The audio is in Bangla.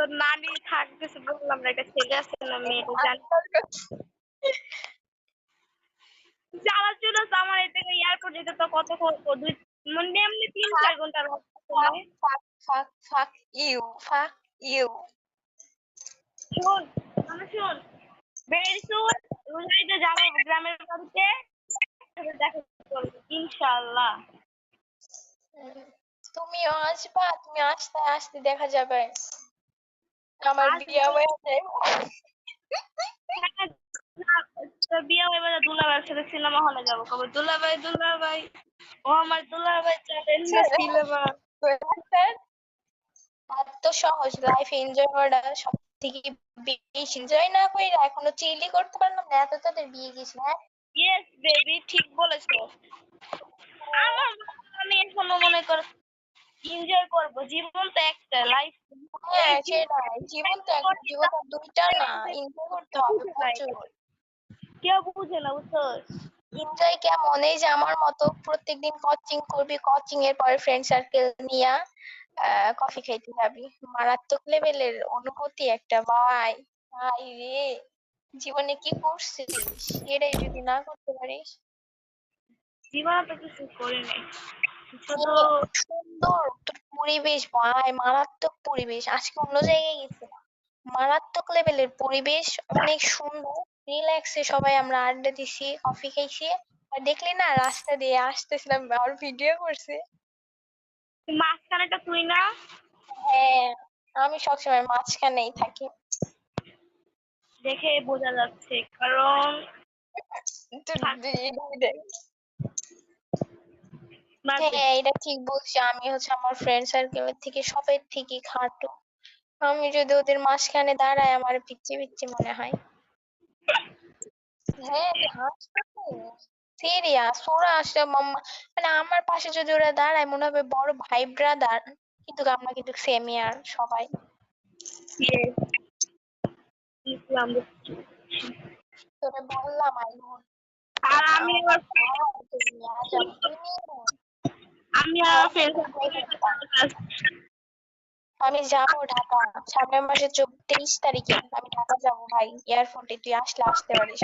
তোর নানি থাকতেছে বললাম না একটা ছেলে আছে না মেয়েটা জানি। যাওয়ার জন্য আমার এই এয়ারপোর্ট যেতে তো কত দুই মানে এমনি তিন চার ঘণ্টার রাস্তা সময় fuck fuck fuck you শোন শোন ভেরি সুন রোজাইতে যাব গ্রামের বাড়িতে। দেখা করব ইনশাআল্লাহ। তুমিও আসবা তুমি আসতে আসতে দেখা যাবে। আমার আসব। বিয়ে হয়ে যাবে হ্যাঁ, হয়ে গেলে দুলাভাইয়ের সাথে সিনেমা হলে যাব কবে দুলাভাই দুলাভাই ও আমার দুলাভাই চলেন না সিনেমা এত সহজ লাইফ এনজয় করাটা সব থেকে বেশি এনজয় না করে এখনও চিলি করতে পারলাম না এত তাদের বিয়ে গেছে হ্যাঁ ইয়েস বেবি ঠিক বলেছ আমার আমি এখনও মনে কর এনজয় করব। জীবন তো একটা লাইফ হ্যাঁ সেটাই। জীবন তো এক জীবন তো দুইটা না এনজয় করতে হবে কেউ বুঝে না বুঝছ? এনজয় কেমন? এই যে আমার মতো প্রত্যেকদিন কোচিং করবি কোচিং এর পরে ফ্রেন্ড সার্কেল নিয়া কফি খাইতে যাবি। মারাত্মক লেভেলের অনুভূতি একটা। ভাই ভাই রে জীবনে কি করছিস? এটাই যদি না করতে পারিস। জীবনে তো কিছু করি নাই। সুন্দর পরিবেশ ভাই মারাত্মক পরিবেশ। আজকে অন্য জায়গায় গেছিলাম। মারাত্মক লেভেলের পরিবেশ অনেক সুন্দর। রিল্যাক্সে সবাই আমরা আড্ডা দিছি কফি খাইছি। আর দেখলি না রাস্তা দিয়ে আসতেছিলাম আর ভিডিও করছে। মাঝখানেটা তুই না? হ্যাঁ আমি সবসময় মাঝখানেই থাকি। দেখে বোঝা যাচ্ছে কারণ হ্যাঁ এটা ঠিক বলছি। আমি হচ্ছে আমার ফ্রেন্ড সার্কেলের থেকে সবের থেকে খাটো। আমি যদি ওদের মাঝখানে দাঁড়াই আমার পিচ্ছি পিচ্ছি মনে হয়। হ্যাঁ সিরিয়াস ওরা আসলে মানে আমার পাশে যদি ওরা দাঁড়ায় মনে হবে বড় ভাই ব্রাদার কিন্তু আমরা কিন্তু সেম ইয়ার সবাই. তোরে বললাম আই আর আমি আবার আমি আমি যাব ঢাকা। সামনের মাসে চব্বিশ তারিখে আমি ঢাকা যাব ভাই। এয়ারপোর্টে তুই আসলে আসতে পারিস।